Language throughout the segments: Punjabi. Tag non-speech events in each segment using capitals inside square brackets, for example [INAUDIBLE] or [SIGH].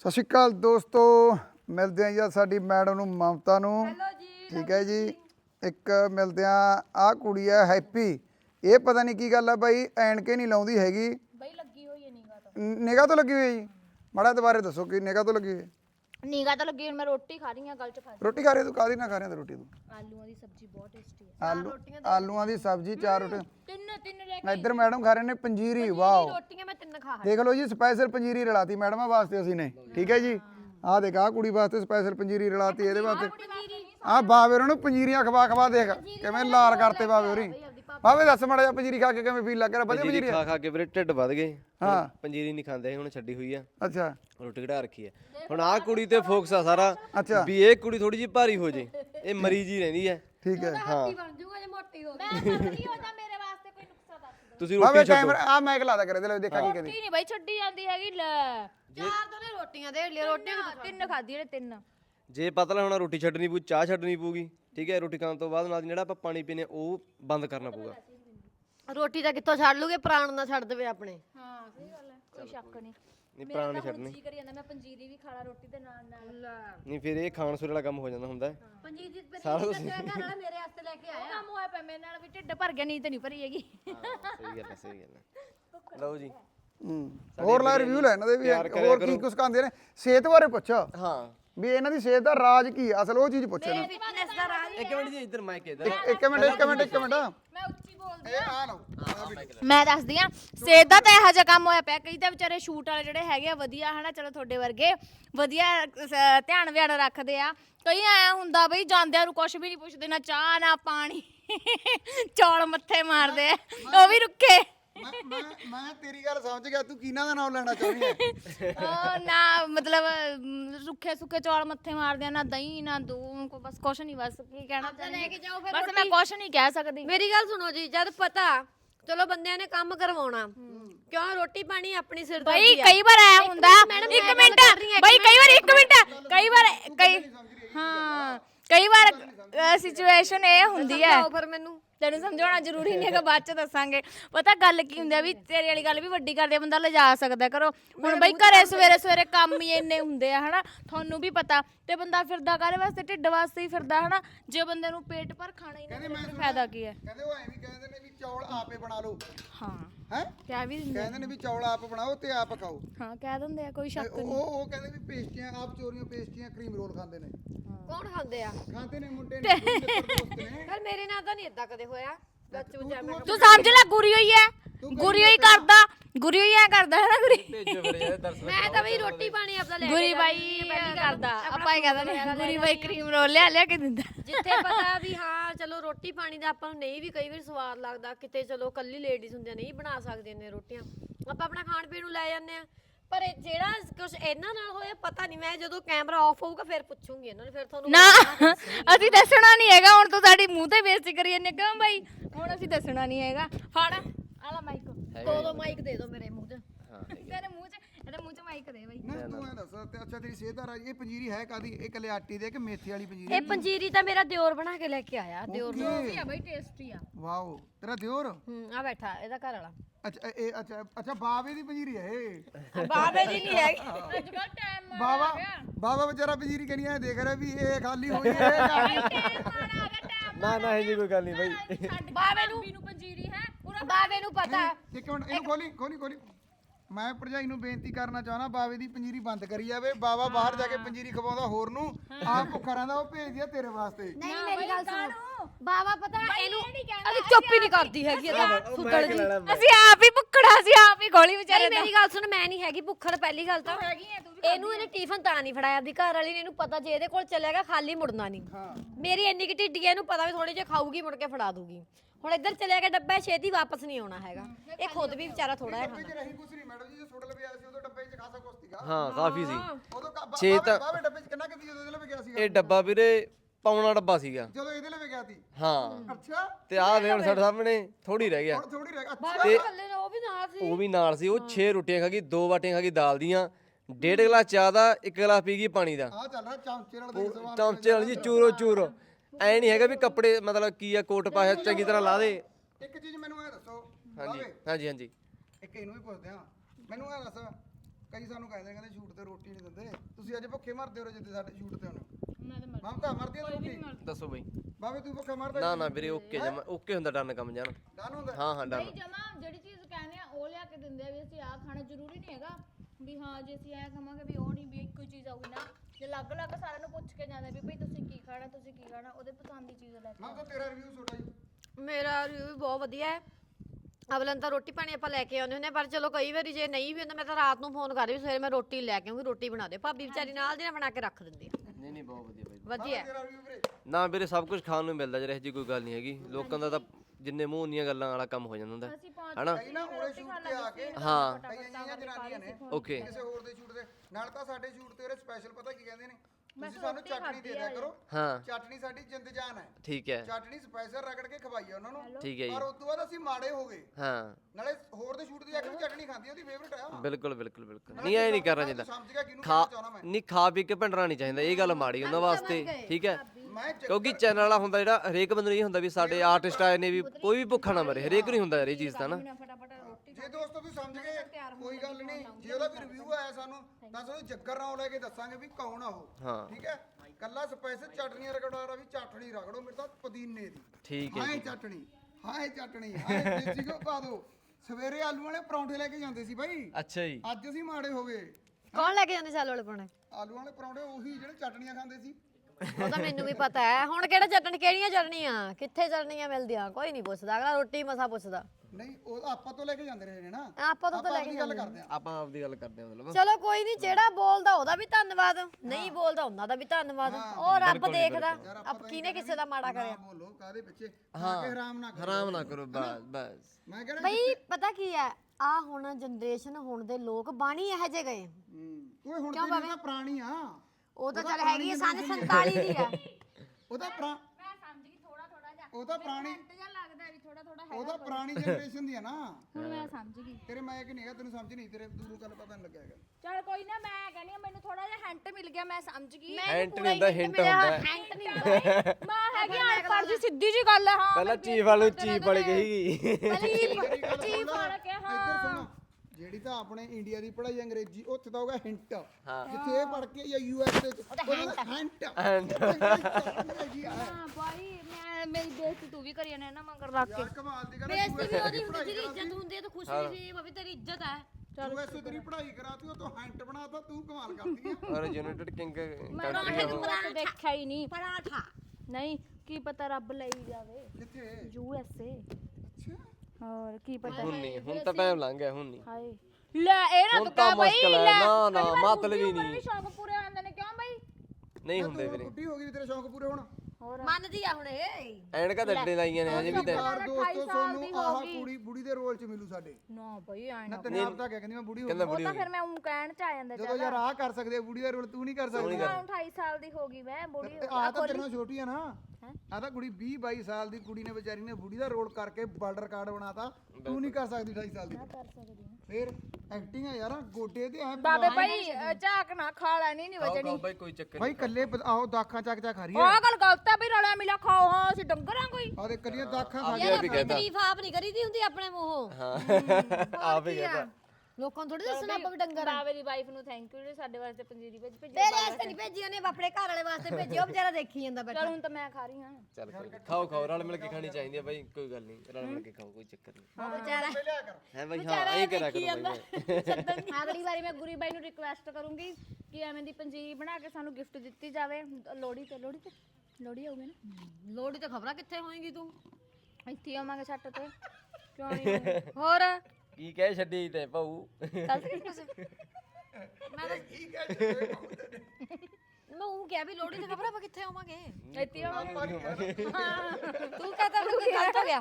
ਸਤਿ ਸ਼੍ਰੀ ਅਕਾਲ ਦੋਸਤੋ ਮਿਲਦੇ ਆਂ ਜੀ ਸਾਡੀ ਮੈਡਮ ਨੂੰ ਮਮਤਾ ਨੂੰ। ਠੀਕ ਹੈ ਜੀ। ਇੱਕ ਮਿਲਦੇ ਆ ਆ ਕੁੜੀ ਹੈ ਹੈਪੀ। ਇਹ ਪਤਾ ਨਹੀਂ ਕੀ ਗੱਲ ਆ ਬਾਈ ਐਨਕੇ ਨਹੀਂ ਲਾਉਂਦੀ ਹੈਗੀ। ਬਈ ਲੱਗੀ ਹੋਈ ਹੈ ਨੀਗਾ ਤਾਂ। ਲੱਗੀ ਹੋਈ ਹੈ ਜੀ? ਮਾੜਾ ਦੁਬਾਰੇ ਦੱਸੋ ਕਿ ਨਿਗਾਹ ਤੋਂ ਲੱਗੀ ਹੋਈ ਹੈ? ਨੀਗਾ ਤਾਂ ਲੱਗੀ ਹੁਣ ਮੈਂ ਰੋਟੀ ਖਾ ਰਹੀ ਹਾਂ ਗੱਲ ਚ ਫਸ ਰੋਟੀ ਖਾ ਰਹੀ ਤੂੰ? ਕਾਦੀ ਨਾ ਖਾ ਰਹੀ ਰੋਟੀ ਤੂੰ? ਆਲੂਆਂ ਦੀ ਸਬਜ਼ੀ ਬਹੁਤ ਟੇਸਟੀ ਹੈ। ਆਲੂ ਆਲੂਆਂ ਦੀ ਸਬਜ਼ੀ ਚਾਰ ਰੋਟੀ ਤਿੰਨ ਤਿੰਨ ਲੈ ਇੱਧਰ ਮੈਡਮ ਖਾ ਰਹੇ ਨੇ ਪੰਜੀਰੀ ਵਾਓ। ਰੋਟੀਆਂ ਦੇਖ ਲਓ ਜੀ ਸਪੈਸ਼ਲ ਪੰਜੀਰੀ ਰਲਾਤੀ ਮੈਡਮਾਂ ਵਾਸਤੇ ਅਸੀਂ ਨੇ। ਠੀਕ ਹੈ ਜੀ? ਆਹ ਦੇਖ ਆਹ ਕੁੜੀ ਵਾਸਤੇ ਸਪੈਸ਼ਲ ਪੰਜੀਰੀ ਰਲਾਤੀ ਇਹਦੇ ਵਾਸਤੇ। ਆਹ ਬਾਵੇ ਉਹਨਾਂ ਨੂੰ ਪੰਜੀਰੀਆਂ ਖਵਾ ਖਵਾ ਦੇਖ ਕਿਵੇਂ ਲਾਲ ਕਰਤੇ ਬਾਵੇ ਹੋਰੀ। ਬਾਵੇ ਦੱਸ ਮੜਾ ਜਾ ਪੰਜੀਰੀ ਖਾ ਕੇ ਕਿਵੇਂ ਫੀਲ ਲੱਗ ਰਿਹਾ? ਵਧੀਆ ਪੰਜੀਰੀ ਖਾ ਖਾ ਕੇ ਵੀਰੇ ਢਿੱਡ ਵੱਧ ਗਏ। ਹਾਂ। ਪੰਜੀਰੀ ਨਹੀਂ ਖਾਂਦੇ ਹੁਣ ਛੱਡੀ ਹੋਈ ਆ। ਅੱਛਾ। ਰੋਟੀ ਘੜਾ ਰੱਖੀ ਆ। ਹੁਣ ਆਹ ਕੁੜੀ ਤੇ ਫੋਕਸ ਆ ਸਾਰਾ ਅੱਛਾ। ਵੀ ਇਹ ਕੁੜੀ ਥੋੜੀ ਜਿਹੀ ਭਾਰੀ ਹੋ ਜੇ। ਇਹ ਮਰੀਜ਼ ਹੀ ਰਹਿੰਦੀ ਹੈ ਠੀਕ ਹੈ। ਹਾਂ। ਬਣ ਜਾਊਗਾ ਜੇ ਮੋਟੀ ਹੋ ਗਈ ਮੈਂ ਪਤਲੀ ਹੋ ਜਾ ਮੇਰੇ ਵਾਸਤੇ ਕੋਈ ਨੁਕਸਾ ਦੱਸ ਦੋ ਤੁਸੀਂ ਰੋਟੀ ਛੱਡੋ। ਕੈਮਰਾ ਆ ਮੈਕ ਲਾਦਾ ਕਰੇ ਦੇ ਲੈ ਦੇਖਾ ਕੀ ਕਹਿੰਦੀ। ਰੋਟੀ ਨਹੀਂ ਬਈ ਛੱਡੀ ਜਾਂਦੀ ਹੈਗੀ ਲੈ। ਚਾਰ ਦੋਨੇ ਰੋਟੀਆਂ ਦੇ ਲਈ ਰੋਟੀਆਂ ਤਿੰਨ ਖਾਧੀ ਨੇ ਤਿੰਨ। ਜੇ ਪਤਲਾ ਹੋਣਾ ਰੋਟੀ ਛੱਡਣੀ ਪਊ ਚਾਹ ਛੱਡਣੀ ਪਊਗੀ ਠੀਕ ਹੈ ਰੋਟੀ ਖਾਣ ਤੋਂ ਬਾਅਦ ਨਾਲ ਜਿਹੜਾ ਆਪਾਂ ਪਾਣੀ ਪੀਨੇ ਉਹ ਬੰਦ ਕਰਨਾ ਪਊਗਾ। ਰੋਟੀ ਤਾਂ ਕਿੱਥੋਂ ਛੱਡ ਲੂਗੇ ਪ੍ਰਾਣ ਨਾ ਛੱਡ ਦੇਵੇ ਆਪਣੇ। ਹਾਂ ਸਹੀ ਗੱਲ ਹੈ। ਕੋਈ ਸ਼ੱਕ ਨਹੀਂ। ਨਹੀਂ। ਪ੍ਰਾਣ ਨਹੀਂ। ਛੱਡਣੇ ਜੀ ਕਰੀ ਜਾਂਦਾ ਮੈਂ ਪੰਜੀਰੀ ਵੀ ਖਾਲਾ ਰੋਟੀ ਦੇ ਨਾਲ ਨਾਲ। ਨਹੀਂ ਫਿਰ ਇਹ ਖਾਣ ਸੂਰੇ ਵਾਲਾ ਕੰਮ ਹੋ ਜਾਂਦਾ ਹੁੰਦਾ। ਹੈ। ਪੰਜੀਰ ਦੀ ਸਾਰਾ ਘਰ ਵਾਲਾ ਮੇਰੇ ਵਾਸਤੇ ਲੈ ਕੇ ਆਇਆ। ਕੰਮ ਹੋਇਆ ਪਿਆ ਮੇਰੇ ਨਾਲ ਵੀ ਢਿੱਡ ਭਰ ਗਿਆ ਨਹੀਂ ਤਾਂ ਨਹੀਂ ਭਰੀ ਹੈਗੀ। ਹਾਂ ਸਹੀ ਗੱਲ ਹੈ ਸਹੀ ਗੱਲ ਹੈ। ਲਓ ਜੀ। ਹੂੰ। ਹੋਰ ਲਾ ਰਿਵਿਊ ਲੈ ਇਹਨਾਂ ਦੇ ਵੀ ਹੋਰ ਕੀ ਕੁਛ ਖਾਂਦੇ ਨੇ? ਸਿਹਤ ਬਾਰੇ ਪੁੱਛ। ਹਾਂ। ਵੀ ਇਹਨਾਂ ਦੀ ਸਿਹਤ ਦਾ ਰਾਜ ਕੀ ਹੈ ਅਸਲ ਉਹ ਚੀਜ਼ ਪੁੱਛ ਇਹਨਾਂ ਫਿਟਨੈਸ ਦਾ ਰਾਜ ਇੱਕ ਮਿੰਟ ਜੀ ਇੱਧਰ ਮਾਈਕ ਇੱਧਰ। ਇੱਕ ਮਿੰਟ ਇੱਕ ਮਿੰਟ ਇੱਕ ਮਿੰਟ। ਮੈਂ ਉੱਚੀ ਬੋਲਦੀ ਇਹ ਆ ਲਓ ਮੈਂ ਦੱਸਦੀ ਆ ਸੇਧ ਦਾ ਤਾਂ ਇਹੋ ਜਿਹਾ ਕੰਮ ਹੋਇਆ ਪਿਆ ਕਈ ਤਾਂ ਵਿਚਾਰੇ ਸ਼ੂਟ ਵਾਲੇ ਜਿਹੜੇ ਹੈਗੇ ਆ ਵਧੀਆ ਹਨਾ ਚਲੋ ਤੁਹਾਡੇ ਵਰਗੇ ਵਧੀਆ ਸ- ਧਿਆਨ ਵਿਆਨ ਰੱਖਦੇ ਆ। ਕਈ ਆਇਆ ਹੁੰਦਾ ਬਈ ਜਾਂਦਿਆਂ ਨੂੰ ਕੁਝ ਵੀ ਨਹੀਂ ਪੁੱਛਦੇ ਨਾ ਚਾਹ ਨਾ ਪਾਣੀ ਚੌਲ ਮੱਥੇ ਮਾਰਦੇ ਆ ਉਹ ਵੀ ਰੁੱਖੇ। ਮੈਂ ਮੈਂ ਮੈਂ ਤੇਰੀ ਗੱਲ ਸਮਝ ਗਿਆ ਤੂੰ ਕਿਹਨਾਂ ਦਾ ਨਾਮ ਲੈਣਾ ਚਾਹੁੰਦੀ ਹੈ ਉਹ ਨਾ ਮਤਲਬ ਅਮ, ਰੁੱਖੇ ਸੁੱਕੇ ਚੌਲ ਮੱਥੇ ਮਾਰਦੇ ਆ ਨਾ ਦਹੀਂ ਨਾ ਦੂੰ ਕੋ ਬਸ ਕੁਛ ਨਹੀਂ ਬਸ ਕੀ ਕਹਿਣਾ ਲੈ ਕੇ ਜਾਓ ਫਿਰ ਬਸ ਮੈਂ ਕੁਛ ਨਹੀਂ ਕਹਿ ਸਕਦੀ। ਮੇਰੀ ਗੱਲ ਸੁਣੋ ਜੀ ਜਦ ਪਤਾ ਚਲੋ ਬੰਦਿਆਂ ਨੇ ਕੰਮ ਕਰਵਾਉਣਾ ਕਿਉਂ ਰੋਟੀ ਪਾਣੀ ਆਪਣੀ ਸਿਰ ਤੇ ਬਈ ਕਈ ਵਾਰ ਆਇਆ ਹੁੰਦਾ ਇੱਕ ਮਿੰਟ ਬਈ ਕਈ ਵਾਰ ਇੱਕ ਮਿੰਟ ਕਈ ਵਾਰ ਕਈ ਹਾਂ ਕਈ ਵਾਰ ਸਿਚੁਏਸ਼ਨ ਇਹ ਹੁੰਦੀ ਹੈ ਫਿਰ ਮੈਨੂੰ। ਤੈਨੂੰ ਸਮਝਾਉਣਾ ਜ਼ਰੂਰੀ ਨਹੀਂ ਹੈਗਾ ਬਾਅਦ ਚ ਦੱਸਾਂਗੇ। ਪਤਾ ਗੱਲ ਕੀ ਹੁੰਦੀ ਆ ਵੀ ਤੇਰੇ ਵਾਲੀ ਗੱਲ ਵੀ ਵੱਡੀ ਕਰਦੇ ਆ, ਬੰਦਾ ਲਿਜਾ ਸਕਦਾ ਕਰੋ ਹੁਣ ਬਈ ਘਰੇ ਸਵੇਰੇ ਸਵੇਰੇ ਕੰਮ ਹੀ ਇੰਨੇ ਹੁੰਦੇ ਆ ਹਨਾ? ਤੁਹਾਨੂੰ ਵੀ ਪਤਾ ਤੇ ਬੰਦਾ ਫਿਰਦਾ ਕਾਰੇ ਵਾਸਤੇ? ਢਿੱਡ ਵਾਸਤੇ ਹੀ ਫਿਰਦਾ ਹਨਾ? ਜੇ ਬੰਦੇ ਨੂੰ ਪੇਟ ਭਰ ਖਾਣਾ ਹੀ ਨਹੀਂ ਫਿਰ ਫਾਇਦਾ ਕੀ ਹੈ? ਕਹਿੰਦੇ ਉਹ ਐਵੇਂ ਕਹਿੰਦੇ ਨੇ ਵੀ ਚੌਲ ਆਪੇ ਬਣਾ ਲਓ। ਹਾਂ। ਹੈ? ਕਹਿ ਵੀ ਦਿੰਦੇ ਕਹਿੰਦੇ ਨੇ ਵੀ ਚੌਲ ਆਪ ਬਣਾਓ ਤੇ ਆਪ ਖਾਓ। ਹਾਂ ਕਹਿ ਦਿੰਦੇ ਆ ਕੋਈ ਸ਼ੱਕ ਉਹ ਉਹ ਉਹ ਕਹਿੰਦੇ ਵੀ ਪੇਸਟੀਆਂ ਆਪ ਚੋਰੀਆਂ ਪੇਸਟੀਆਂ ਕਰੀਮ ਰੋਲ ਖਾਂਦੇ ਨੇ। ਕੌਣ ਖਾਂਦੇ ਆ? ਖਾਂਦੇ ਨੇ ਮੁੰਡੇ ਨੇ ਦੋਸਤ ਨੇ। ਪਰ ਮੇਰੇ ਨਾਲ ਤਾਂ ਨਹੀਂ ਇਦਾਂ ਕਦੇ ਹੋਇਆ। ਬੱਚੂ ਜਾ ਮੈਂ ਤੂੰ ਸਮਝ ਲੈ ਗੁਰੀ ਹੋਈ ਹੈ ਗੁਰੀ ਹੋਈ ਕਰਦਾ। ਗੁਰੀ ਐ ਕਰਦਾ ਹੈ ਨਾ ਗੁਰੀ? ਭੇਜੋ ਫਿਰ ਇਹ ਦਰਸ਼ਨ। ਮੈਂ ਤਾਂ ਬਈ ਰੋਟੀ ਪਾਣੀ ਆਪਦਾ ਲੈ ਕੇ ਗੁਰੀ ਜਾਂਦੀ ਬਾਈ ਹਾਂ, ਪਹਿਲੀ ਗੱਲ ਕਰਦਾ। ਆਪਾਂ ਇਹ ਕਹਿੰਦੇ ਨੇ ਗੁਰੀ ਬਾਈ ਕਰੀਮ ਰੋਲ ਲਿਆ ਲਿਆ ਕੇ ਦਿੰਦਾ। ਜਿੱਥੇ ਪਤਾ ਵੀ ਹਾਂ ਚਲੋ ਰੋਟੀ ਪਾਣੀ ਦਾ ਆਪਾਂ ਨੂੰ ਨਹੀਂ ਵੀ ਕਈ ਵਾਰ ਸਵਾਦ ਲੱਗਦਾ ਕਿਤੇ ਚਲੋ ਕੱਲੀ ਲੇਡੀਜ਼ ਹੁੰਦੀਆਂ ਨਹੀਂ ਬਣਾ ਸਕਦੀਆਂ ਨੇ ਰੋਟੀਆਂ। ਆਪਾਂ ਆਪਣਾ ਖਾਣ ਪੀਣ ਨੂੰ ਲੈ ਜਾਂਦੇ ਆ। ਪਰ ਇਹ ਜਿਹੜਾ ਕੁਝ ਇਹਨਾਂ ਨਾਲ ਹੋਇਆ ਪਤਾ ਨਹੀਂ ਮੈਂ ਜਦੋਂ ਕੈਮਰਾ ਆਫ ਹੋਊਗਾ ਫਿਰ ਪੁੱਛੂੰਗੀ ਇਹਨਾਂ ਨੂੰ ਫਿਰ ਤੁਹਾਨੂੰ ਨਾ ਅਸੀਂ ਦੱਸਣਾ ਨਹੀਂ ਹੈਗਾ ਹੁਣ ਤੂੰ ਸਾਡੀ ਮੂੰਹ ਤੇ ਬੇਇੱਜ਼ਤੀ ਕਰੀ ਜਾਂਦੇ ਕਿਉਂ ਬਾਈ? ਹੁਣ ਅਸੀਂ ਦੱਸਣਾ ਨਹੀਂ ਹੈਗਾ। ਫੜ। ਦੋ ਦੋ ਮਾਈਕ ਦੇ ਦਿਓ ਮੇਰੇ ਮੂੰਹ 'ਚ। ਤੇਰੇ ਮੂੰਹ 'ਚ ਇਹਦੇ ਮੂੰਹ 'ਚ ਮਾਈਕ ਦੇ ਬਾਈ। ਨਾ ਤੂੰ ਐ ਦੱਸ ਤੇ ਅੱਛਾ ਤੇਰੀ ਸਿਹਤ ਦਾ ਰਾਜ ਇਹ ਪੰਜੀਰੀ ਹੈ ਕਾਦੀ ਇਹ ਕੱਲੇ ਆਟੀ ਦੇ ਕਿ ਮੇਥੇ ਵਾਲੀ ਪੰਜੀਰੀ ਇਹ ਪੰਜੀਰੀ ਤਾਂ ਮੇਰਾ ਦਿਓਰ ਬਣਾ ਕੇ ਲੈ ਕੇ ਆਇਆ ਦਿਓਰ ਓਕੇ। ਆ ਬਾਈ ਟੇਸਟੀ ਆ। ਵਾਓ ਤੇਰਾ ਦਿਓਰ? ਹੂੰ ਆ ਬੈਠਾ ਇਹਦਾ ਘਰ ਵਾਲਾ। ਅੱਛਾ ਇਹ ਅੱਛਾ ਅੱਛਾ ਬਾਵੇ ਦੀ ਪੰਜੀਰੀ ਹੈ ਇਹ। ਬਾਬੇ ਦੀ ਨਹੀਂ ਹੈਗੀ। ਅੱਜ ਕੱਲ ਟਾਈਮ ਬਾਬਾ ਬਾਬਾ ਵਿਚਾਰਾ ਪੰਜੀਰੀ ਕਨੀ ਐ ਦੇਖ ਰਿਹਾ ਵੀ ਇਹ ਖਾਲੀ ਹੋਈ ਹੈ ਨਾ ਨਾ ਇਹ ਜੀ ਕੋਈ ਗੱਲ ਨਹੀਂ ਬਾਈ। ਬਾਵੇ ਨੂੰ ਨੂੰ ਪੰਜੀਰੀ ਹੈ। ਬਾਬੇ ਨੂੰ ਪਤਾ। ਇੱਕ ਮਿੰਟ ਇਹਨੂੰ ਖੋਲੀ ਖੋਲੀ ਖੋਲੀ। ਮੈਂ ਭਰਜਾਈ ਨੂੰ ਬੇਨਤੀ ਕਰਨਾ ਚਾਹਣਾ ਬਾਵੇ ਦੀ ਪੰਜੀਰੀ ਬੰਦ ਕਰੀ ਜਾਵੇ ਬਾਬਾ ਬਾਹਰ ਜਾ ਕੇ ਪੰਜੀਰੀ ਖਵਾਉਂਦਾ ਹੋਰ ਨੂੰ ਆਪ ਭੁੱਖਾ ਰਹਿੰਦਾ ਉਹ ਭੇਜ ਦਿਆ ਤੇਰੇ ਵਾਸਤੇ। ਨਹੀਂ ਮੇਰੀ ਗੱਲ ਸੁਣੋ। ਬਾਬਾ ਪਤਾ ਇਹਨੂੰ ਅਸੀਂ ਚੁੱਪ ਹੀ ਨਹੀਂ ਕਰਦੀ ਹੈਗੀ ਇਹਦਾ ਸੁੱਤੜ ਜੀ। ਅਸੀਂ ਆਪ ਹੀ ਭੁੱਖੜਾ ਸੀ ਆਪ ਹੀ ਗੋਲੀ ਵਿਚਾਰੇ ਨਹੀਂ ਮੇਰੀ ਗੱਲ ਸੁਣ ਮੈਂ ਨਹੀਂ ਹੈਗੀ ਭੁੱਖੜ ਪਹਿਲੀ ਗੱਲ ਤਾਂ। ਇਹਨੂੰ ਇਹਨੇ ਟਿਫਨ ਤਾਂ ਨਹੀਂ ਫੜਾਇਆ ਦੀ ਘਰ ਵਾਲੀ ਨੇ ਇਹਨੂੰ ਪਤਾ ਜੇ ਇਹਦੇ ਕੋਲ ਚੱਲੇਗਾ ਖਾਲੀ ਮੁੜਨਾ ਨਹੀਂ। ਮੇਰੀ ਇੰਨੀ ਕਿ ਢਿੱਡੀ ਹੈ ਇਹਨੂੰ ਪਤਾ ਵੀ ਥੋੜੀ ਜਿਹੀ ਖਾਊਗੀ ਮੁੜ ਕੇ ਫੜਾ ਦੂਗੀ ਹੁਣ ਇੱਧਰ ਚਲਿਆ ਗਿਆ ਡੱਬਾ ਛੇਤੀ ਵਾਪਸ ਨਹੀਂ ਆਉਣਾ ਹੈਗਾ। ਇਹ ਖੁਦ ਵੀ ਵਿਚਾਰਾ ਥੋੜਾ ਜਿਹਾ ਡੱਬੇ 'ਚ ਰਹੀ ਕੁਛ ਨਹੀਂ ਮੈਡਮ ਜੀ ਜੇ ਸੁੱਟ ਲਵੇ ਆਇਆ ਸੀ ਉਦੋਂ ਡੱਬੇ 'ਚ ਖਾਸਾ ਕੁਛ ਸੀਗਾ। ਹਾਂ ਕਾਫੀ ਸੀ। ਉਦੋਂ ਕਾ- ਛੇ ਬਾਵੇ ਤਾਂ- ਬਾਵੇ ਡੱਬੇ 'ਚ ਕਿੰਨਾ ਕਿਤੇ ਜਦੋਂ ਇਹਦੇ ਲਵੇ ਗਿਆ ਸੀਗਾ? ਇਹ ਡੱਬਾ ਵੀਰੇ ਪੌਣਾ ਡੱਬਾ ਸੀਗਾ। ਜਦੋਂ ਇਹਦੇ ਲਵੇ ਗਿਆ ਸੀ? ਹਾਂ। ਅੱਛਾ। ਤੇ ਆਹ ਸਾਡੇ ਸਾਹਮਣੇ ਥੋੜੀ ਰਹਿ ਗਿਆ। ਹੁਣ ਥੋੜੀ ਰਹਿ ਅੱਛਾ। ਬਾਬੇ ਥੱਲੇ ਉਹ ਵੀ ਨਾਲ ਸੀ। ਉਹ ਵੀ ਨਾਲ ਸੀ। ਉਹ 6 ਰੋਟੀਆਂ ਖਾ ਗਈ ਦੋ ਬਾਟੀਆਂ ਖਾ ਗਈ ਦਾਲ ਦੀਆਂ। ਡੇਢ ਗਲਾਸ ਚਾਹ ਦਾ ਇੱਕ ਗਲਾਸ ਪੀ ਗਈ ਪਾਣੀ ਦਾ। ਆ ਚੱਲ ਰਿਹਾ ਚਮਚੇ ਨਾਲ ਦੇਖ ਸਵਾਲ ਚਮਚੇ ਨਾਲ ਜੀ ਚੂਰੋ ਚੂਰ। ਐ ਨਹੀਂ ਹੈਗਾ ਵੀ ਕੱਪੜੇ ਮਤਲਬ ਕੀ ਆ ਕੋਟ ਪਾਇਆ ਚੰਗੀ ਤਰ੍ਹਾਂ ਲਾ ਦੇ। ਇੱਕ ਚੀਜ਼ ਮੈਨੂੰ ਇਹ ਦੱਸੋ ਹਾਂਜੀ ਬਾਵੇ। ਹਾਂਜੀ ਹਾਂਜੀ। ਇੱਕ ਇਹਨੂੰ ਵੀ ਪੁੱਛਦੇ ਆ ਮੈਨੂੰ ਇਹ ਦੱਸ ਕਈ ਸਾਨੂੰ ਕਹਿੰਦੇ ਕਹਿੰਦੇ ਸ਼ੂਟ ਤੇ ਰੋਟੀ ਨਹੀਂ ਦਿੰਦੇ। ਤੁਸੀਂ ਅੱਜ ਭੁੱਖੇ ਮਰਦੇ ਹੋ ਜਿੱਦੇ ਸਾਡੇ ਸ਼ੂਟ ਤੇ ਆਉਂਦੇ ਹੋ ਮੈਂ ਤਾਂ ਮਰ ਮਮਤਾ ਮਰਦੀ ਆ ਰੋਟੀ? ਦੱਸੋ ਬਈ। ਬਾਬੇ ਤੂੰ ਭੁੱਖਾ ਮਰਦਾ ਨਾ ਨਾ ਵੀਰੇ ਓਕੇ ਜਮਾ ਓਕੇ ਹੁੰਦਾ ਡਨ ਕੰਮ ਜਾਣ। ਡਨ ਹੁੰਦਾ? ਹਾਂ ਹਾਂ ਡਨ। ਬਈ ਜਮਾ ਜਿਹੜੀ ਚੀਜ਼ ਕਹਿੰਦੇ ਆ ਉਹ ਲਿਆ ਕੇ ਦਿੰਦੇ ਆ ਵੀ ਅਸੀਂ ਆਹ ਖਾਣਾ ਜ਼ਰੂਰੀ ਨਹੀਂ ਹੈਗਾ। ਵੀ ਹਾਂ ਜੇ ਅਸੀਂ ਐ ਖਾਵਾਂਗੇ ਵੀ ਉਹ ਨਹੀਂ ਵੀ ਇੱਕੋ ਹੀ ਚੀਜ਼ ਆਊਗੀ ਨਾ। ਜੇ ਅਲੱਗ-ਅਲੱਗ ਸਾਰਿਆਂ ਨੂੰ ਪੁੱਛ ਕੇ ਜਾਂਦੇ ਵੀ ਭਈ ਤੁਸੀਂ ਕੀ ਖਾਣਾ ਤੁਸੀਂ ਕੀ ਖਾਣਾ ਉਹਦੇ ਪਸੰਦ ਦੀ ਚੀਜ਼ ਲੈ ਕੇ ਮਮਤਾ ਤੇਰਾ ਰਿਵਿਊ ਛੋਟਾ ਜੀ। ਮੇਰਾ ਰਿਵਿਊ ਵੀ ਬਹੁਤ ਵਧੀਆ ਹੈ। ਅਵਲਨ ਤਾਂ ਰੋਟੀ ਪਾਣੀ ਆਪਾਂ ਲੈ ਕੇ ਆਉਂਦੇ ਹੁੰਦੇ ਹਾਂ, ਪਰ ਚਲੋ ਕਈ ਵਾਰੀ ਜੇ ਨਹੀਂ ਵੀ ਹੁੰਦਾ ਮੈਂ ਤਾਂ ਰਾਤ ਨੂੰ ਫੋਨ ਕਰ ਵੀ ਸਵੇਰੇ ਮੈਂ ਰੋਟੀ ਲੈ ਕੇ ਆਉਂਗੀ ਰੋਟੀ ਬਣਾ ਦੇ ਭਾਬੀ ਵਿਚਾਰੀ ਨਾਲ ਦੀ ਨਾਲ ਬਣਾ ਕੇ ਰੱਖ ਦਿੰਦੀ ਆ। ਨਹੀਂ ਨਹੀਂ ਬਹੁਤ ਵਧੀਆ ਬਾਈ ਵਧੀਆ। ਹੈ। ਤੇਰਾ ਰਿਵਿਊ ਵੀਰੇ। ਨਾ ਵੀਰੇ ਸਭ ਕੁਝ ਖਾਣ ਨੂੰ ਮਿਲਦਾ ਜਿਹੜੇ ਜੀ ਕੋਈ ਗੱਲ ਨਹੀਂ ਹੈਗੀ। ਲੋਕਾਂ ਦਾ ਤਾਂ ਜਿੰਨੇ ਮੂੰਹ ਨੀਆਂ ਗੱਲਾਂ ਵਾਲਾ ਕੰਮ ਹੋ ਜਾਂਦਾ ਹੁੰਦਾ। ਅਸੀਂ ਹਨਾ? ਕਈ ਨਾ ਉਰੇ ਸ਼ੂਟ ਤੇ ਆ ਕੇ ਹਾਂ। ਕਈ ਇੰਨੀਆਂ ਜਨਾਨੀਆਂ ਨੇ। ਓਕੇ। ਕਿਸੇ ਹੋਰ ਦੇ ਸ਼ੂਟ ਤੇ। ਨਾਲ ਤਾਂ ਸਾਡੇ ਸ਼ੂਟ ਤੇ ਉਰੇ ਸਪੈਸ਼ਲ ਪਤਾ ਕੀ ਕਹਿੰਦੇ ਨੇ? ਤੁਸੀਂ ਸਾਨੂੰ ਚਟਨੀ ਦੇ ਦਿਆ ਕਰੋ। ਹਾਂ। ਚਟਨੀ ਸਾਡੀ ਜਿੰਦ ਜਾਨ ਹੈ। ਠੀਕ ਹੈ। ਚਟਨੀ ਸਪੈਸ਼ਲ ਰਗੜ ਕੇ ਖਵਾਈ ਆ ਉਹਨਾਂ ਨੂੰ। ਠੀਕ ਹੈ ਜੀ। ਪਰ ਉਸ ਤੋਂ ਬਾਅਦ ਅਸੀਂ ਮਾੜੇ ਹੋ ਗਏ। ਹਾਂ। ਨਾਲੇ ਹੋਰ ਦੇ ਸ਼ੂਟ ਤੇ ਜਾ ਕੇ ਵੀ ਚਟਨੀ ਖਾਂਦੀ ਉਹਦੀ ਫੇਵਰਟ ਆ। ਬਿਲਕੁਲ ਬਿਲਕੁਲ ਬਿਲਕੁਲ। ਨਹੀਂ ਐ ਨਹੀਂ ਕਰਨਾ ਚਾਹੀਦਾ। ਸਮਝ ਗਿਆ ਕਿਹਨੂੰ ਖਾ ਮੈਂ। ਨਹੀਂ ਖਾ ਪੀ ਕੇ ਭੰਡਣਾ ਨਹੀਂ ਚਾਹੀਦਾ। ਇਹ ਗੱਲ ਮਾੜੀ ਉਹਨਾਂ ਵਾਸਤੇ ਠੀਕ ਹੈ? ਮੈਂ ਜ- ਕਿਉਂਕਿ ਚੈਨਲ ਵਾਲਾ ਹੁੰਦਾ ਜਿਹੜਾ ਹਰੇਕ ਬੰਦੇ ਨੂੰ ਇਹ ਹੁੰਦਾ ਵੀ ਸਾਡੇ ਆਰਟਿਸਟ ਆਏ ਨੇ ਵੀ ਕੋਈ ਵੀ ਭੁੱਖਾ ਨਾ ਮਰੇ ਹਰੇਕ ਨਹੀਂ ਹੁੰਦਾ ਯਾਰ ਇਹ ਚੀਜ਼ ਤਾਂ ਨਾ। ਫਟਾਫਟ ਰੋਟੀ ਜੇ ਦੋਸਤੋ ਤੁਸੀਂ ਸਮਝ ਗਏ ਕੋਈ ਗੱਲ ਨਹੀਂ ਜੇ ਉਹਦਾ ਵੀ ਰਿਵਿਊ ਆਇਆ ਸਾਨੂੰ ਤਾਂ ਸਾਨੂੰ ਜੱਗਰ ਨਾਮ ਲੈ ਕੇ ਦੱਸਾਂਗੇ ਵੀ ਕੌਣ ਆ ਉਹ। ਹਾਂ। ਠੀਕ ਹੈ? ਕੱਲਾ ਸਪੈਸ਼ਲ ਚਟਨੀ ਰਗੜਾ ਵੀ ਚਟਣੀ ਰਗੜੋ ਮੇਰੇ ਤਾਂ ਪੁਦੀਨੇ ਦੀ। ਠੀਕ ਹੈ ਹਾਏ ਚਟਣੀ ਹਾਏ ਚਟਣੀ ਹਾਏ ਦੇਸੀ ਘਿਓ ਪਾ ਦੋ। ਸਵੇਰੇ ਆਲੂ ਵਾਲੇ ਪਰੌਂਠੇ ਲੈ ਕੇ ਜਾਂਦੇ ਸੀ ਬਾਈ। ਅੱਛਾ ਜੀ। ਅੱਜ ਅਸੀਂ ਮਾੜੇ ਹੋ ਗਏ। ਕੌਣ ਲੈ ਕੇ ਜਾਂਦੇ ਚੱਲ ਵਾਲੇ ਪਾਣੇ ਆਲੂ ਵਾਲੇ ਪਰੌਂਠੇ ਉਹੀ ਜਿਹੜੇ ਚਟਣੀਆਂ ਖਾਂਦੇ ਸੀ। ਉਹ ਤਾਂ ਮੈਨੂੰ ਵੀ ਪਤਾ ਹੈ। ਹੁਣ ਕਿਹੜਾ ਚਟਣੀ ਕਿਹੜੀਆਂ ਚਟਣੀਆਂ? ਕਿੱਥੇ ਚਟਣੀਆਂ ਮਿਲਦੀਆਂ? ਕੋਈ ਨਹੀਂ ਪੁੱਛਦਾ। ਅਗਲਾ ਰੋਟੀ ਮਸਾ ਪੁੱਛਦਾ। ਨਹੀਂ ਉਹ ਆਪਾਂ ਤੋਂ ਲੈ ਕੇ ਜਾਂਦੇ ਰਹੇ ਨੇ ਨਾ। ਆਪਾਂ ਤੋਂ ਤਾਂ ਲੈ ਕੇ ਗੱਲ ਕਰਦੇ ਆ ਆਪਾਂ ਆਪਦੀ ਗੱਲ ਕਰਦੇ ਹਾਂ ਮਤਲਬ। ਚਲੋ ਕੋਈ ਨਹੀਂ ਜਿਹੜਾ ਬੋਲਦਾ ਉਹਦਾ ਵੀ ਧੰਨਵਾਦ। ਨਹੀਂ ਬੋਲਦਾ ਉਹਨਾਂ ਦਾ ਵੀ ਧੰਨਵਾਦ। ਉਹ ਰੱਬ ਦੇਖਦਾ। ਅਬ ਕਿਹਨੇ ਕਿਸੇ ਦਾ ਮਾੜਾ ਕਰਿਆ? ਬੋਲੋ ਕਾਦੇ ਪਿੱਛੇ? ਖਾ ਕੇ ਹਰਾਮ ਨਾ ਕਰੋ। ਹਰਾਮ ਨਾ ਕਰੋ ਬਸ ਬਸ। ਮੈਂ ਕਹਿੰਦਾ ਬਈ ਪਤਾ ਕੀ ਹੈ? ਆ ਹੁਣ ਜਨਰੇਸ਼ਨ ਹੁਣ ਦੇ ਲੋਕ ਬਾਣੀ ਇਹੋ ਗਏ। ਹੂੰ। ਓਏ ਹੁਣ ਤੇ ਤਾਂ ਪੁਰਾਣੀ ਆ ਉਹ ਤਾਂ ਚੱਲ ਹੈਗੀ ਹੈ ਸਾਨੇ 47 ਦੀ ਆ। ਉਹਦਾ ਪੁਰਾ ਮੈਂ ਸਮਝ ਗਈ ਥੋੜਾ ਥੋੜਾ ਜਿਹਾ। ਉਹਦਾ ਪੁਰਾਣੀ ਜਿਹਾ ਲੱਗਦਾ ਵੀ ਥੋੜਾ ਥੋੜਾ ਉਹਦਾ ਪੁਰਾਣੀ ਜਨਰੇਸ਼ਨ ਦੀ ਆ ਨਾ। ਹੁਣ ਮੈਂ ਸਮਝ ਗਈ। ਤੇਰੇ ਮੈਂ ਕਿ ਨਹੀਂ ਹੈਗਾ ਤੈਨੂੰ ਸਮਝ ਨਹੀਂ ਤੇਰੇ ਦੂਰੋਂ ਗੱਲ ਪਤਾ ਨਹੀਂ ਲੱਗਿਆ ਹੈਗਾ। ਚਲ ਕੋਈ ਨਾ ਮੈਂ ਕਹਿੰਦੀ ਹਾਂ ਮੈਨੂੰ ਥੋੜਾ ਜਿਹਾ ਹਿੰਟ ਮਿਲ ਗਿਆ ਮੈਂ ਸਮਝ ਗਈ। Hint ਨਹੀਂ ਹੁੰਦਾ, hint ਹੁੰਦਾ। ਹੈ। ਹੈਂਟ ਨਹੀਂ। ਹੁੰਦਾ ਮੈਂ ਹੈਗੀ ਅਨਪੜ੍ਹ ਦੀ ਸਿੱਧੀ ਜੀ ਗੱਲ ਹੈ। ਹਾਂ ਪਹਿਲਾਂ ਚੀਫ ਵਾਲੂ ਚੀਫ ਵਾਲੀ ਕਹੇਗੀ। ਚੀਫ ਫੜ ਕੇ ਹਾਂ। ਇੱਧਰ ਸੁਣ। ਜਿਹੜੀ ਤਾਂ ਆਪਣੇ ਇੰਡੀਆ ਦੀ ਪੜ੍ਹਾਈ ਅੰਗਰੇਜ਼ੀ ਉੱਥੇ ਤਾਂ ਹੋਗਾ ਹਿੰਟ ਜਿੱਥੇ ਇਹ ਪੜ੍ਹ ਕੇ ਜਾਂ ਯੂਐਸ ਦੇ ਉਹਦਾ [LAUGHS] ਹਿੰਟ ਹਾਂ ਬਾਈ ਮੈਂ ਮੇਰੀ ਬੇਇੱਜ਼ਤੀ ਤੂੰ ਵੀ ਕਰੀ ਜਾਣਾ ਨਾ ਮਗਰ ਲੱਗ ਕੇ। ਯਾਰ ਕਮਾਲ ਦੀ ਗੱਲ ਬੇਇੱਜ਼ਤੀ ਵੀ ਉਹਦੀ ਹੁੰਦੀ ਜਿਹਦੀ ਇੱਜ਼ਤ ਹੁੰਦੀ ਹੈ ਤਾਂ ਖੁਸ਼ੀ ਨਹੀਂ ਵੀ ਤੇਰੀ ਇੱਜ਼ਤ ਹੈ ਯੂਐਸ ਤੇਰੀ ਪੜ੍ਹਾਈ ਕਰਾਤੀ ਉਹ ਤੋਂ ਹਿੰਟ ਬਣਾਤਾ ਤੂੰ ਕਮਾਲ ਕਰਦੀ ਆ। ਔਰ ਯੂਨਾਈਟਿਡ ਕਿੰਗ ਮੈਂ ਤਾਂ ਇਹ ਦੇਖਿਆ ਹੀ ਨਹੀਂ। ਪਰਾਠਾ। ਨਹੀਂ ਕੀ ਪਤਾ ਰੱਬ ਲਈ ਜਾਵੇ। ਕਿੱਥੇ? U S A. ਹੋਰ ਕੀ ਪਤਾ? ਹੁਣ ਨਹੀਂ ਹੁਣ ਤਾਂ ਟਾਈਮ ਲੰਘ ਗਿਆ ਹੁਣ ਨਹੀਂ। ਹਾਏ। ਲੈ ਇਹ ਨਾ ਹੁਣ ਤੂੰ ਮੁਸ਼ਕਿਲ ਹੈ, ਨਾ, ਨਾ, ਕਈ ਵਾਰ ਮਤਲਬ ਹੀ ਬੁੱਢੀ ਉਮਰ ਨਹੀਂ। ਵੀ ਸ਼ੌਕ ਪੂਰੇ ਹੁੰਦੇ ਨੇ ਕਿਉਂ ਬਈ? ਨਹੀਂ ਹੁੰਦੇ ਤੂੰ ਵੀਰੇ। ਬੁੱਢੀ ਹੋ ਗਈ ਵੀ ਤੇਰੇ ਸ਼ੌਂਕ ਪੂਰੇ ਹੋਣ? ਹੋਰ? ਮੰਨਦੀ ਆ ਹੁਣ ਇਹ। ਐਨਕਾਂ ਤਾਂ ਅੱਡੇ ਲਾਈਆਂ ਨੇ ਹਜੇ ਵੀ ਤਾਂ। ਯਾਰ 28 ਦੋਸਤੋ ਹੋ ਆਹ। ਕੁੜੀ ਬੁੜੀ ਦੇ ਰੋਲ ਚ ਮਿਲੂ ਸਾਡੇ। ਨਾ ਬਈ ਆਏ ਨਾ ਤੈਨੂੰ ਆਪ ਤਾਂ ਕਹਿ ਕਹਿੰਦੀ ਮੈਂ ਬੁੜੀ ਹੋ ਗਈ। ਉਹ ਤਾਂ ਫਿਰ ਮੈਂ ਉਹ ਕਹਿਣ ਚ ਆ ਜਾਂਦਾ ਜਦੋਂ ਯਾਰ ਆਹ ਕਰ ਸਕਦੇ ਆ ਬੁੜੀ ਦਾ ਰੋਲ ਤੂੰ ਨਹੀਂ ਕਰ ਸਕਦੀ। ਮੈਂ 28 ਸਾਲ ਦੀ ਹੋ ਗਈ ਮੈਂ ਬੁੜੀ। ਆਹ ਤਾਂ ਤੇਰੇ ਨਾਲ ਛੋਟੀ ਆ ਨਾ। ਆਹ ਤਾਂ ਕੁੜੀ 20 22 ਸਾਲ ਦੀ ਕੁੜੀ ਨੇ ਵਿਚਾਰੀ ਨੇ ਬੁੜੀ ਦਾ ਰੋਲ ਕਰਕੇ ਵਰਲਡ ਰਿਕਾਰਡ ਬਣਾਤਾ। ਤੂੰ ਨਹੀਂ ਕਰ ਸਕਦੀ 28 ਸਾਲ ਦੀ। ਕਰ ਸਕਦੀ ਹਾਂ। ਫੇਰ? ਐਕਟਿੰਗ ਆ ਯਾਰ ਗੋਡੇ ਤੇ ਆ ਬਾਬੇ ਭਾਈ ਅ, ਝਾਕ ਨਾ ਖਾ ਲੈਣੀ ਨਹੀਂ ਵਜਣੀ। ਬਾਈ ਕੋਈ ਚੱਕਰ ਭਾਈ ਕੱਲੇ ਬ- ਆਹੋ ਦਾਖਾਂ ਚੱਕ ਚੱਕ ਖਾ ਰਹੀ ਆਹ ਗੱਲ ਗਲਤ ਹੈ ਵੀ ਰਲਿਆ ਮਿਲਿਆ ਖਾਓ ਹਾਂ ਅਸੀਂ ਡੰਗਰਾਂ ਕੋਈ। ਆ ਦੇ ਕੱਲੀਆਂ ਦਾਖਾਂ ਖਾ ਯਾਰ ਆਪਣੀ ਤਾਰੀਫ ਆਪ ਨਹੀਂ ਕਰੀਦੀ ਹੁੰਦੀ ਆਪਣੇ ਮੂੰਹੋਂ। ਆਪ ਹੀ ਕਹਿੰਦਾ। ਲੋਕਾਂ ਨੂੰ ਥੋੜੀ ਦੱਸਣਾ ਆਪਾਂ ਵੀ ਡੰਗਰ ਆ। ਬਾਬੇ ਦੀ ਵਾਈਫ ਨੂੰ ਥੈਂਕ ਯੂ ਜੀ ਸਾਡੇ ਵਾਸਤੇ ਪੰਜੀਰੀ ਭੇਜ ਭੇਜੀ ਤੇਰੇ ਵਾਸਤੇ ਨਹੀਂ ਭੇਜੀ ਉਹਨੇ ਆਪਣੇ ਘਰ ਵਾਲੇ ਵਾਸਤੇ ਭੇਜੀ ਉਹ ਵਿਚਾਰਾ ਦੇਖੀ ਜਾਂਦਾ ਬੈਠਾ। ਚਲ ਹੁਣ ਤਾਂ ਮੈਂ ਖਾ ਰਹੀ ਹਾਂ। ਚੱਲ ਕੋਈ ਨੀ। ਖਾਓ ਖਾਓ ਰਲ ਮਿਲ ਕੇ ਖਾਣੀ ਚਾਹੀਦੀ ਹੈ ਬਾਈ ਕੋਈ ਗੱਲ ਨਹੀਂ ਰਲ ਮਿਲ ਕੇ ਖਾਓ ਕੋਈ ਚੱਕਰ ਨਹੀਂ। ਉਹ ਵਿਚਾਰਾ ਹੈ ਬਾਈ ਹਾਂ ਐਂ ਕਰਿਆ ਕਰੋ ਬਾਈ ਸੱਦਣ ਅਗਲੀ ਵਾਰੀ ਮੈਂ ਗੁਰੀ ਬਾਈ ਨੂੰ ਰਿਕੁਐਸਟ ਕਰੂੰਗੀ ਕਿ ਐਵੇਂ ਦੀ ਪੰਜੀਰੀ ਬਣਾ ਕੇ ਸਾਨੂੰ ਗਿਫਟ ਦਿੱਤੀ ਜਾਵੇ। ਲੋੜੀ ਤੇ ਲੋੜੀ ਤੇ ਲੋੜੀ ਆਉਗੀ ਨਾ? ਲੋੜੀ ਤੇ ਖਬਰਾਂ ਕਿੱਥੇ ਹੋਏਗੀ ਤੂੰ? ਇੱਥੇ ਆਵਾਂਗੇ ਛੱਟ ਤੇ। ਕਿਉਂ ਨਹੀਂ ਹੋਰ? ਕੀ ਕਹਿ ਛੱਡੀ ਤੇ ਭਾਊ? ਦੱਸ ਕਿ ਕੁਛ ਮੈਂ ਉਹ ਕਿਹਾ ਵੀ ਲੋੜੀ ਤੇ ਖਬਰਾਂ ਆਪਾਂ ਕਿੱਥੇ ਆਵਾਂਗੇ? ਇੱਥੇ ਆਵਾਂਗੇ। ਤੂੰ ਕਹਤਾ ਤੂੰ ਗਲਤ ਹੋ ਗਿਆ।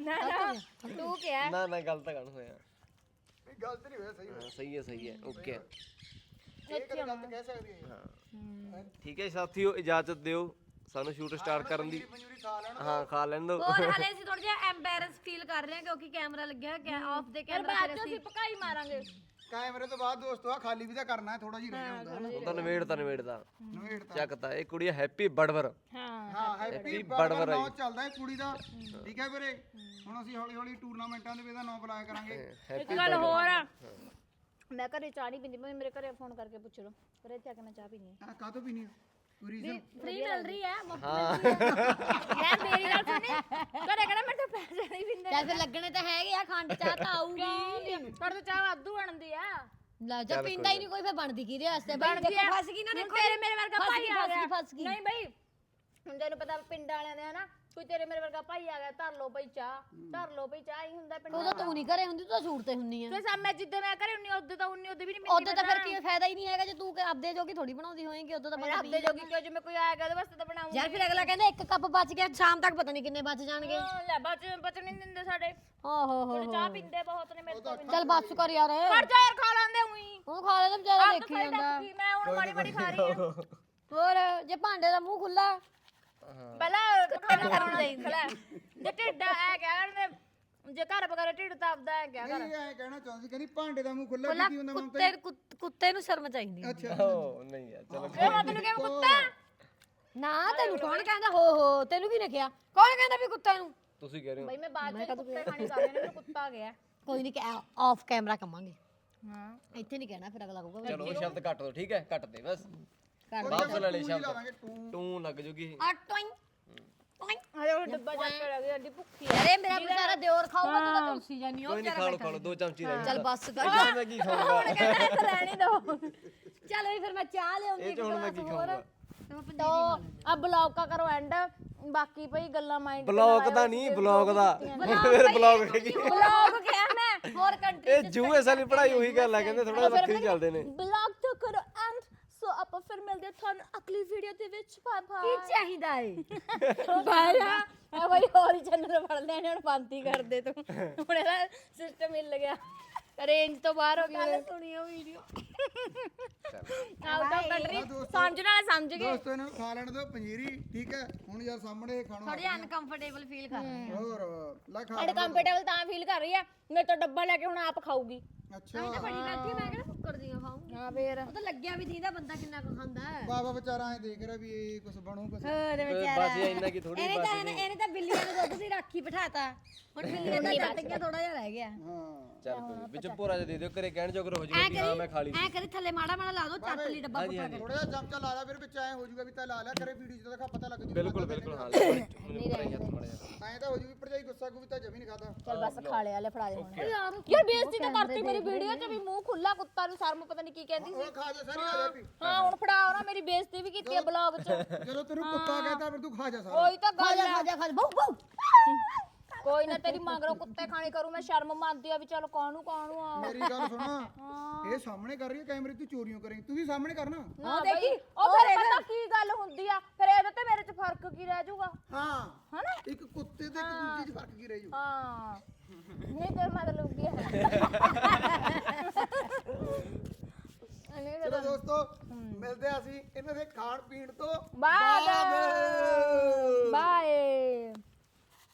ਨਾ ਨਾ। ਤੂੰ ਕਿਹਾ। ਨਾ ਨਾ ਗੱਲ ਤਾਂ ਕਣ ਹੋਇਆ ਗਲਤ ਨਹੀਂ ਹੋਇਆ ਸਹੀ ਹਾਂ, ਸਹੀ ਹੈ ਸਹੀ ਹੈ। ਓਕੇ ਹੈ। ਇਹ ਕਦੇ ਗਲਤ ਕਹਿ ਸਕਦੀ ਹੈ? ਠੀਕ ਹੈ ਸਾਥੀਓ ਇਜਾਜ਼ਤ ਦਿਓ। ਸਾਨੂੰ ਸ਼ੂਟ ਸਟਾਰਟ ਕਰਨ ਦੀ ਪੰਜੂਰੀ ਖਾ ਲੈਣ ਹਾਂ ਖਾ ਲੈਣ ਦਿਓ ਹੋਰ ਹਲੇ [LAUGHS] ਅਸੀਂ ਥੋੜਾ ਜਿਹਾ ਐਮਬੈਰੈਂਸ ਫੀਲ ਕਰ ਰਹੇ ਹਾਂ ਕਿਉਂਕਿ ਕੈਮਰਾ ਲੱਗਿਆ ਹੈ ਆਫ ਦੇ ਫਿਰ ਕੈਮਰਾ ਬਾਅਦ ਚ ਅਸੀਂ ਪਕਾਈ ਮਾਰਾਂਗੇ। ਕੈਮਰੇ ਤੋਂ ਬਾਅਦ ਦੋਸਤੋ ਆ ਖਾਲੀ ਵੀ ਤਾਂ ਕਰਨਾ ਹੈ ਥੋੜਾ ਜਿਹਾ ਰਹਿ ਜਾਂਦਾ ਹੈ ਨਾ। ਉਹ ਤਾਂ ਨਵੇੜ ਤਾਂ ਨਵੇੜਦਾ ਨਵੇੜ ਤਾਂ ਚੱਕਤਾ ਇਹ ਕੁੜੀ ਹੈਪੀ ਬੜਵਰ। ਹਾਂ ਹਾਂ ਹੈਪੀ ਬੜਵਰ। ਨਾਮ ਚੱਲਦਾ ਹੈ ਕੁੜੀ ਦਾ। ਠੀਕ ਹੈ ਵੀਰੇ? ਹੁਣ ਅਸੀਂ ਹੌਲੀ ਹੌਲੀ ਟੂਰਨਾਮੈਂਟਾਂ ਦੇ ਵੀ ਇਹਦਾ ਨਾਮ ਬੁਲਾਇਆ ਕਰਾਂਗੇ। ਇੱਕ ਗੱਲ ਹੋਰ ਆ। ਮੈਂ ਘਰੇ ਚਾਹ ਨਹੀਂ ਪੀਂਦੀ ਮੈਂ ਮੇਰੇ ਘਰੇ ਫੋਨ ਕਰਕੇ ਪੁੱਛ ਲਓ। ਘਰੇ ਜਾ ਕੇ ਮੈਂ ਚਾਹ ਪੀਣੀ ਆ ਕਾਹ ਤੋਂ ਪੀਣੀ ਆ? ਫ੍ਰੀ ਮਿਲ ਰਹੀ ਹੈ ਮੁਫਤ ਮਿਲ ਰਹੀ ਹੈ ਮੈਂ ਮੇਰੀ ਗੱਲ ਸੁਣੀ ਘਰੇ ਕਹਿੰਦਾ ਮੇਰੇ ਤੋਂ ਪੈਸੇ ਨਹੀਂ ਪਿੰਦੇ ਫਿਰ ਲੱਗਣੇ ਤਾਂ ਹੈਗੇ ਆ ਖੰਡ ਚਾਹ ਤਾਂ ਆਊਗੀ। ਪਰ ਤਾਂ ਚਾਹ ਵਾਧੂ ਬਣਦੀ ਆ। ਲੈ ਜਾ ਪੀਂਦਾ ਹੀ ਨਹੀਂ ਕੋਈ ਫਿਰ ਬਣਦੀ ਕਿਹਦੇ ਵਾਸਤੇ? ਬਣਦੀ ਆ। ਫਸ ਗਈ ਨਾ ਦੇਖੋ ਤੇਰੇ ਮੇਰੇ ਵਰਗਾ ਭਾਈ ਆ ਫਸ ਗਈ, ਗਿਆ। ਫਸ ਗਈ। ਨਹੀਂ ਬਈ। ਹੁਣ ਤੈਨੂੰ ਪਤਾ ਪਿੰਡ ਵਾਲਿਆਂ ਦੇ ਹਨਾ ਕੋਈ ਤੇਰੇ ਮੇਰੇ ਵਰਗਾ ਭਾਈ ਆ ਗਿਆ ਧਰ ਲੋ ਬਈ ਚਾਹ ਧਰ ਲੋ ਬਈ ਚਾਹ ਹੀ ਹੁੰਦਾ ਪਿੰਡ ਉਦੋਂ ਤੂੰ ਨਹੀਂ ਘਰੇ ਹੁੰਦੀ ਤੂੰ ਤਾਂ ਸੂਟ ਤੇ ਹੁੰਨੀ ਆ। ਤੇ ਸਾ ਮੈਂ ਜਿੱਦਾਂ ਮੈਂ ਘਰੇ ਹੁੰਨੀ ਉਦੋਂ ਤਾਂ ਉਨੀ ਉਦੋਂ ਵੀ ਨਹੀਂ ਮਿਲਦੀ ਉਦੋਂ ਤਾਂ ਫਿਰ ਕੀ ਫਾਇਦਾ ਹੀ ਨਹੀਂ ਹੈਗਾ ਜੇ ਤੂੰ ਕਿ ਆਪਦੇ ਜੋਗੀ ਥੋੜੀ ਬਣਾਉਂਦੀ ਹੋਏਗੀ ਉਦੋਂ ਤਾਂ ਪਤਾ ਆਪਦੇ ਜੋਗੀ ਕਿਉਂ ਜਿਵੇਂ ਕੋਈ ਆਏਗਾ ਉਹਦੇ ਵਾਸਤੇ ਤਾਂ ਬਣਾਉਂਗੀ। ਯਾਰ ਫਿਰ ਅਗਲਾ ਕਹਿੰਦਾ ਇੱਕ ਕੱਪ ਬਚ ਗਿਆ ਸ਼ਾਮ ਤੱਕ ਪਤਾ ਨਹੀਂ ਕਿੰਨੇ ਬਚ ਜਾਣਗੇ। ਲੈ ਬਚ ਬਚ ਨਹੀਂ ਦਿੰਦੇ ਸਾਡੇ। ਓਹੋ ਹੋ ਥੋੜੇ ਚਾਹ ਪੀਂਦੇ ਬਹੁਤ ਨੇ ਮੇਰੇ ਤੋਂ ਵੀ ਚੱਲ ਬਸ ਕਰ ਯਾਰ। ਪਰ ਜਾ ਯਾਰ ਖਾ ਲਾਂਦੇ ਉਹੀ। ਉਹ ਖਾ ਲੈਂਦਾ ਵਿਚਾਰਾ ਦੇਖੀ ਜਾਂਦਾ। ਮੈਂ ਹੁਣ ਮਾੜੀ ਮਾੜੀ ਖਾ ਰਹੀ ਹਾਂ ਹੋਰ ਜੇ ਭਾਂਡੇ ਦਾ ਮੂੰਹ ਖੁੱਲਾ ਪਹਿਲਾਂ ਖਾਣਾ ਕਰਨਾ ਚਾਹੀਦਾ ਜੇ ਢਿੱਡ ਐ ਕਹਿ ਕਰਦੇ ਜੇ ਘਰ ਬਗਾਰੇ ਢਿੱਡ ਤਪਦਾ ਹੈ ਕਿਆ ਕਰ ਨਹੀਂ ਐ ਕਹਿਣਾ ਚਾਹੁੰਦੀ ਕਹਿੰਦੀ ਭਾਂਡੇ ਦਾ ਮੂੰਹ ਖੁੱਲਾ ਕੀ ਹੁੰਦਾ ਮਮਤਾ ਕੁੱਤੇ ਕੁੱਤ- ਕੁੱਤੇ ਨੂੰ ਸ਼ਰਮ ਚਾਹੀਦੀ ਹੈ। ਅੱਛਾ। ਓ ਨਹੀਂ ਯਾਰ ਚਲੋ ਇਹ ਮੈਂ ਤੈਨੂੰ ਕਿਹਾ ਕੁੱਤਾ। ਨਾ ਤੈਨੂੰ ਕੌਣ ਕਹਿੰਦਾ? ਹੋ ਹੋ ਤੈਨੂੰ ਕੀ ਨੇ ਕਿਹਾ? ਕੌਣ ਕਹਿੰਦਾ ਵੀ ਕੁੱਤੇ ਨੂੰ? ਤੁਸੀਂ ਕਹਿ ਰਹੇ ਹੋ। ਬਈ ਮੈਂ ਬਾਅਦ ਚ ਕੁੱਤੇ ਖਾਣੀ ਕਰ ਰਹੀ ਮੈਨੂੰ ਕੁੱਤਾ ਆ ਗਿਆ। ਕੋਈ ਨਹੀਂ ਆਫ ਕੈਮਰਾ ਕਮਾਂਗੇ। ਹਾਂ। ਇੱਥੇ ਨਹੀਂ ਕਹਿਣਾ ਫਿਰ ਅਗਲਾ ਕਹੂਗਾ ਚਲੋ ਉਹ ਸ਼ਬਦ ਕੱਟ ਦੋ ਠੀਕ ਹੈ? ਕੱਟ ਦੇ ਬਸ। ਕਰ ਵਾਪਸ ਲੈ ਲੈ ਸ਼ਬਦ। ਟੂੰ ਲੱਗ ਜੂਗੀ। ਆ ਟੋਇੰ ਟੋਇੰ ਅਰੇ ਉਹ ਡੱਬਾ ਚੱਕ ਕੇ ਲੱਗ ਅੱਡੀ ਭੁੱਖੀ ਅਰੇ ਮੇਰਾ ਵਿਚਾਰਾ ਦਿਓਰ ਖਾਊਗਾ ਤੂੰ ਤਾਂ ਤੁਲਸੀ ਜਾਨੀ ਉਹ ਕੋਈ ਨਹੀਂ ਖਾ ਦੋ ਚਮਚੀ ਰਹਿ ਚੱਲ ਬਸ। ਕਰ ਚੱਲ ਮੈਂ ਕੀ ਖਾਊਂਗਾ? ਰਹਿਣੀ ਦੋ। ਚੱਲ ਵੀ ਫਿਰ ਮੈਂ ਚਾਹ ਲਿਆਉਂਦੀ ਇਹ ਚ ਹੁਣ ਮੈਂ ਕੀ ਖਾਊਂਗਾ? ਤੋ ਆ ਬਲੌਗ ਕਾ ਕਰੋ ਐਂਡ। ਬਾਕੀ ਭਈ ਗੱਲਾਂ ਮਾਈਂਡ ਬਲੌਗ ਦਾ ਨਹੀਂ ਬਲੌਗ ਦਾ। ਫਿਰ ਬਲੌਗ ਹੈਗੀ। ਬਲੌਗ ਕਿਹਾ ਮੈਂ ਹੋਰ ਕੰਟਰੀ ਇਹ ਜੂਏ ਸਾਲੀ ਪੜਾਈ ਉਹੀ ਗੱਲ ਆ ਕਹਿੰਦੇ ਥੋੜਾ ਜਿਹਾ ਵੱਖਰੀ ਚੱਲਦੇ ਨੇ ਬਲੌਗ ਤੋਂ ਕਰੋ ਐਂਡ ਸੋ ਆਪਾਂ ਤੁਹਾਨੂੰ ਅਗਲੀ ਵੀਡੀਓ ਦੇ ਵਿੱਚ ਬਾਏ ਕੀ ਬਾਏ ਚਾਹੀਦਾ ਏ? ਬਾਏ ਆ। ਬਈ ਹੋਰੀ ਚੈਨਲ ਫੜ ਨੇ ਹੁਣ ਬੰਦ ਕਰ ਦੇ ਤੂੰ। ਹੁਣ ਇਹਦਾ ਸਿਸਟਮ ਹਿੱਲ ਗਿਆ। ਰੇਂਜ ਤੋਂ ਬਾਹਰ ਹੋ ਗਿਆ ਸੁਣੀਓ ਵੀਡੀਓ ਆਊਟ ਆਫ ਕੰਟਰੀ ਸਮਝਣ ਵਾਲੇ ਸਮਝ ਗਏ। ਦੋਸਤੋ ਇਹਨੂੰ ਖਾ ਲੈਣ ਦਿਓ ਪੰਜੀਰੀ ਠੀਕ ਹੈ? ਹੁਣ ਯਾਰ ਸਾਹਮਣੇ ਖਾਣੋ ਥੋੜੀ ਅਨਕੰਫਰਟੇਬਲ ਫੀਲ ਕਰ ਰਹੀ ਹੋਰ ਲੈ ਖਾ ਅੜ ਕੰਫਰਟੇਬਲ ਤਾਂ ਫੀਲ ਕਰ ਰਹੀ ਆ। ਮੇਰੇ ਤੋਂ ਡੱਬਾ ਲੈ ਕੇ ਹੁਣ ਆਪ ਖਾਊਗੀ। ਅੱਛਾ। ਬੜੀ ਬੈਠੀ ਮੈਂ ਕਿਹੜਾ ਕੁੱਕਰ ਦੀਆਂ ਖਾਉਂਗੀ ਹਾਂ ਫੇਰ। ਉਹ ਤਾਂ ਲੱਗਿਆ ਵੀ ਦੀਦਾ ਬੰਦਾ ਕਿੰਨਾ ਕੁ ਖਾਂਦਾ ਹੈ। ਬਾਬਾ ਵਿਚਾਰਾ ਐ ਦੇਖ ਰਿਹਾ ਵੀ ਇਹ ਕੁਝ ਬਣੂ ਕੁਝ ਹੋਰ ਬਸ ਇਹ ਇੰਨਾ ਕੀ ਥੋੜੀ ਇਹਨੇ ਤਾਂ ਇਹਨੇ ਤਾਂ ਬਿੱਲੀਆਂ ਨੂੰ ਦੁੱਧ ਦੀ ਰਾਖੀ ਬਿਠਾਤਾ। ਹੁਣ ਬਿੱਲੀਆਂ ਦਾ ਟੱਟ ਗਿਆ ਥੋੜਾ ਜਿਹਾ ਰਹਿ ਗਿਆ। ਹਾਂ। ਚੱਲ ਕੋਈ ਨੀ, ਵਿੱਚ ਭੋਰਾ ਜਿਹਾ ਦੇ ਦਿਓ ਘਰੇ ਕਹਿਣ ਜੋਗਰ ਹੋ ਐ ਜਾਊਗਾ ਕਿ ਹਾਂ ਮੈਂ ਖਾ ਲਈ ਐ ਕਰੀ ਥੱਲੇ ਮਾੜਾ ਮਾੜਾ ਲਾ ਦੋ ਚੱਟ ਲਈ ਡੱਬਾ ਪੁੱਠਾ ਕਰ ਥੋੜਾ ਜਿਹਾ ਚਮਚਾ ਲਾ ਲਿਆ ਫਿਰ ਵਿੱਚ ਐ ਹੋ ਜਾਊਗਾ ਵੀ ਤਾਂ ਲਾ ਲਿਆ ਕਰੇ ਵੀਡੀਓ ਚ ਤਾਂ ਪਤਾ ਲੱਗ ਜੂ ਬਿਲਕੁਲ ਬਿਲਕੁਲ ਹਾਂ ਲੈ ਮੈਨੂੰ ਉੱਪਰ ਹੀ ਹੱਥ ਮਾਰਿਆ। ਐ ਤਾਂ ਹੋ ਜੂ ਵੀ ਭਰਜਾਈ ਗੁੱਸਾ ਕੋ ਵੀ ਤਾਂ ਜਮੀ ਨਹੀਂ ਖਾਦਾ। ਚਲ ਬਸ ਖਾ ਲਿਆ ਲੈ ਫੜਾ ਦੇ ਹੁਣ। ਯਾਰ ਬੇਇੱਜ਼ਤੀ ਤਾਂ ਕਰਤੀ ਮੇਰੀ ਵੀਡੀਓ 'ਚ ਵੀ ਮੂੰਹ ਖੁੱਲਾ ਕੁੱਤਾ ਨੂੰ ਸ਼ਰਮ ਪਤਾ ਨਹੀਂ ਕੀ ਕਹਿੰਦੀ ਸੀ। ਉਹ ਖਾ ਜਾ ਸਾਰੀ ਖਾ ਜਾ ਪੀ ਹਾਂ ਹੁਣ ਫੜਾ ਉਹਨਾਂ ਮੇਰੀ ਬੇਇੱਜ਼ਤੀ ਵੀ ਕੀਤੀ ਹੈ ਬਲੌਗ 'ਚ। ਜਦੋਂ ਤੈਨੂੰ ਕੁੱਤਾ ਕਹਿੰਦਾ ਫਿਰ ਤੂੰ ਖਾ ਜਾ ਸਾਰਾ। ਕੋਈ ਤਾਂ ਖਾ ਗੱਲ ਜਾ ਹੈ। ਖਾ ਜਾ ਖਾ ਜਾ। ਬਹੁ ਬਹੁ। ਕੋਈ ਨਾ ਤੇਰੀ ਮਗਰੋਂ ਕੁੱਤੇ ਖਾਣੀ ਕਰੂ ਮੈਂ ਸ਼ਰਮ ਮੰਨਦੀ ਆ ਵੀ ਚਲ ਕਾਹਨੂੰ ਕਾਹਨੂੰ ਆ। ਮੇਰੀ ਗੱਲ ਸੁਣਾ। ਇਹ ਸਾਹਮਣੇ ਕਰ ਰਹੀ ਹੈ ਕੈਮਰੇ ਤੂੰ ਚੋਰੀਆਂ ਕਰੇਂਗੀ ਤੂੰ ਵੀ ਸਾਹਮਣੇ ਕਰਨਾ ਨਾ। ਦੇਖੀ ਉਹ ਫਿਰ ਪਤਾ ਕੀ ਗੱਲ ਹੁੰਦੀ ਆ? ਫਿਰ ਇਹਦੇ ਤੇ ਮੇਰੇ 'ਚ ਫ਼ਰਕ ਕੀ ਰਹਿ ਜਾਊਗਾ? ਹਾਂ। ਹਨਾ? ਇੱਕ ਕੁੱਤੇ ਤੇ ਇੱਕ ਦੂਜੀ ਚ ਫ਼ਰਕ ਕੀ ਰਹਿ ਜੂ ਹਾਂ। ਨਹੀਂ ਤੇ ਮਤਲਬ ਕੀ ਹੈ। [LAUGHS] ਚਲੋ ਦੋਸਤੋ ਮਿਲਦੇ ਆ ਅਸੀਂ ਇਹਨਾਂ ਦੇ ਖਾਣ ਪੀਣ ਤੋਂ ਬਾਅਦ ਬਾਅਦ। ਬਾਏ